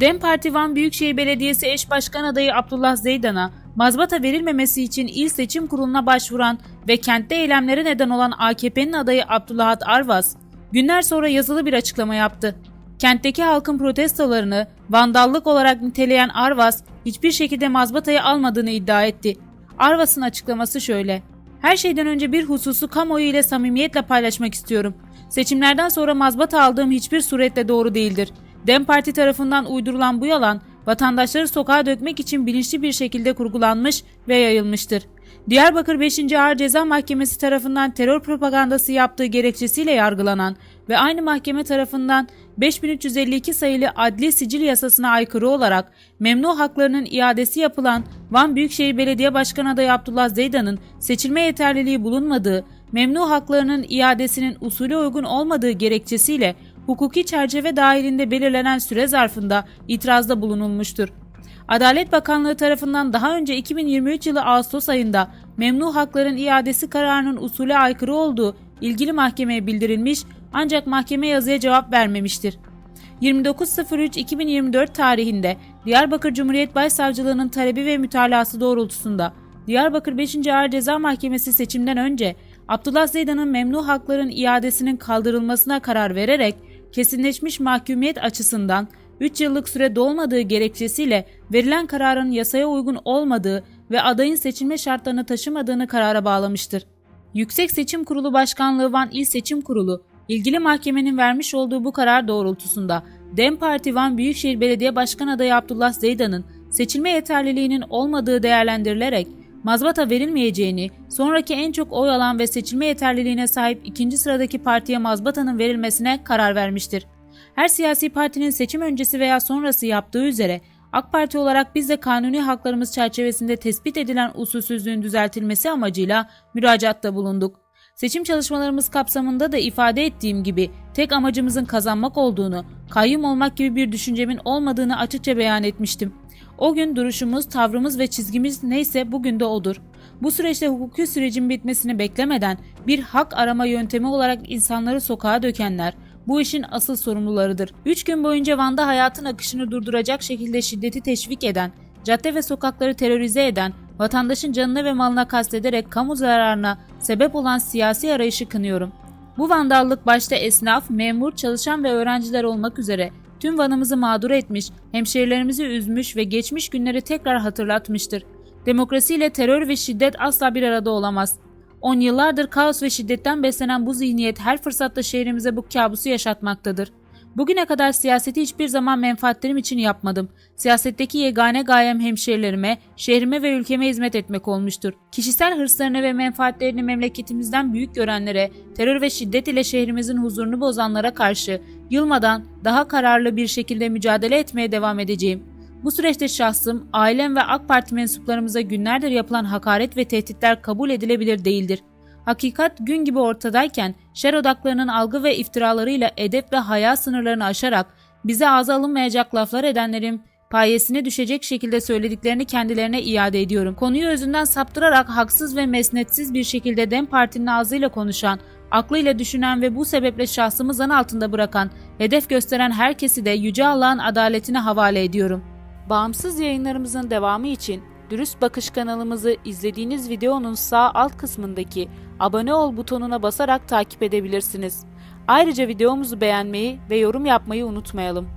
DEM Parti Van Büyükşehir Belediyesi eş başkan adayı Abdullah Zeydan'a mazbata verilmemesi için il seçim kuruluna başvuran ve kentte eylemlere neden olan AKP'nin adayı Abdullah Arvas günler sonra yazılı bir açıklama yaptı. Kentteki halkın protestolarını vandallık olarak niteleyen Arvas hiçbir şekilde mazbatayı almadığını iddia etti. Arvas'ın açıklaması şöyle. Her şeyden önce bir hususu kamuoyu ile samimiyetle paylaşmak istiyorum. Seçimlerden sonra mazbata aldığım hiçbir suretle doğru değildir. DEM Parti tarafından uydurulan bu yalan vatandaşları sokağa dökmek için bilinçli bir şekilde kurgulanmış ve yayılmıştır. Diyarbakır 5. Ağır Ceza Mahkemesi tarafından terör propagandası yaptığı gerekçesiyle yargılanan ve aynı mahkeme tarafından 5352 sayılı adli sicil yasasına aykırı olarak memnu haklarının iadesi yapılan Van Büyükşehir Belediye Başkanı adayı Abdullah Zeydan'ın seçilme yeterliliği bulunmadığı, memnu haklarının iadesinin usulü uygun olmadığı gerekçesiyle hukuki çerçeve dahilinde belirlenen süre zarfında itirazda bulunulmuştur. Adalet Bakanlığı tarafından daha önce 2023 yılı Ağustos ayında memnu hakların iadesi kararının usule aykırı olduğu ilgili bildirilmiş ancak mahkeme yazıya cevap vermemiştir. 29.03.2024 tarihinde Diyarbakır Cumhuriyet Başsavcılığı'nın talebi ve mütalası doğrultusunda Diyarbakır 5. Ağır Ceza Mahkemesi seçimden önce Abdullah Zeydan'ın memnu hakların iadesinin kaldırılmasına karar vererek kesinleşmiş mahkumiyet açısından 3 yıllık süre dolmadığı gerekçesiyle verilen kararın yasaya uygun olmadığı ve adayın seçilme şartlarını taşımadığını karara bağlamıştır. Yüksek Seçim Kurulu Başkanlığı Van İl Seçim Kurulu, ilgili mahkemenin vermiş olduğu bu karar doğrultusunda DEM Parti Van Büyükşehir Belediye Başkan adayı Abdullah Zeydan'ın seçilme yeterliliğinin olmadığı değerlendirilerek mazbata verilmeyeceğini, sonraki en çok oy alan ve seçilme yeterliliğine sahip ikinci sıradaki partiye mazbatanın verilmesine karar vermiştir. Her siyasi partinin seçim öncesi veya sonrası yaptığı üzere AK Parti olarak biz de kanuni haklarımız çerçevesinde tespit edilen usulsüzlüğün düzeltilmesi amacıyla müracaatta bulunduk. Seçim çalışmalarımız kapsamında da ifade ettiğim gibi tek amacımızın kazanmak olduğunu, kayyum olmak gibi bir düşüncemin olmadığını açıkça beyan etmiştim. O gün duruşumuz, tavrımız ve çizgimiz neyse bugün de odur. Bu süreçte hukuki sürecin bitmesini beklemeden bir hak arama yöntemi olarak insanları sokağa dökenler, bu işin asıl sorumlularıdır. 3 gün boyunca Van'da hayatın akışını durduracak şekilde şiddeti teşvik eden, cadde ve sokakları terörize eden, vatandaşın canına ve malına kastederek kamu zararına sebep olan siyasi arayışı kınıyorum. Bu vandallık başta esnaf, memur, çalışan ve öğrenciler olmak üzere tüm Van'ımızı mağdur etmiş, hemşehrilerimizi üzmüş ve geçmiş günleri tekrar hatırlatmıştır. Demokrasiyle terör ve şiddet asla bir arada olamaz. On yıllardır kaos ve şiddetten beslenen bu zihniyet her fırsatta şehrimize bu kabusu yaşatmaktadır. Bugüne kadar siyaseti hiçbir zaman menfaatlerim için yapmadım. Siyasetteki yegane gayem hemşehrilerime, şehrime ve ülkeme hizmet etmek olmuştur. Kişisel hırslarını ve menfaatlerini memleketimizden büyük görenlere, terör ve şiddet ile şehrimizin huzurunu bozanlara karşı yılmadan daha kararlı bir şekilde mücadele etmeye devam edeceğim. Bu süreçte şahsım, ailem ve AK Parti mensuplarımıza günlerdir yapılan hakaret ve tehditler kabul edilebilir değildir. Hakikat gün gibi ortadayken şer odaklarının algı ve iftiralarıyla edep ve haya sınırlarını aşarak bize ağza alınmayacak laflar edenlerin payesine düşecek şekilde söylediklerini kendilerine iade ediyorum. Konuyu özünden saptırarak haksız ve mesnetsiz bir şekilde DEM Parti'nin ağzıyla konuşan, aklıyla düşünen ve bu sebeple şahsımı zan altında bırakan, hedef gösteren herkesi de Yüce Allah'ın adaletine havale ediyorum. Bağımsız yayınlarımızın devamı için Dürüst Bakış kanalımızı izlediğiniz videonun sağ alt kısmındaki abone ol butonuna basarak takip edebilirsiniz. Ayrıca videomuzu beğenmeyi ve yorum yapmayı unutmayalım.